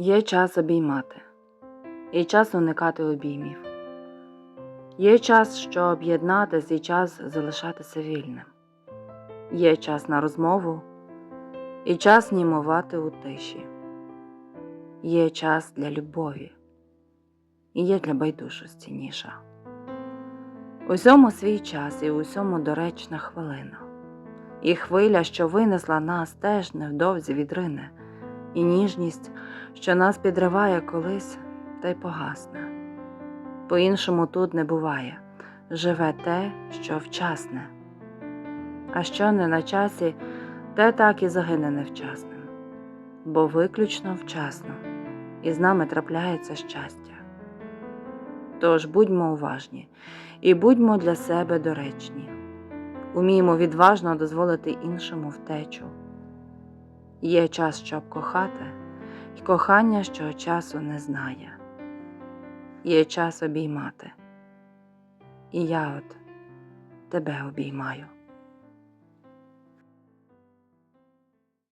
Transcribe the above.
Є час обіймати, і час уникати обіймів. Є час, щоб єднатись, і час залишатися вільним. Є час на розмову, і час німувати у тиші. Є час для любові, і є для байдужості ніша. Усьому свій час і усьому доречна хвилина. І хвиля, що винесла нас, теж невдовзі відрине, і ніжність, що нас підриває колись, та й погасне. По-іншому тут не буває живе те, що вчасне, а що не на часі, те так і загине невчасним, бо виключно вчасно, і з нами трапляється щастя. Тож будьмо уважні і будьмо для себе доречні, уміємо відважно дозволити іншому втечу. Є час, щоб кохати, і кохання, що часу не знає. Є час обіймати. І я от тебе обіймаю.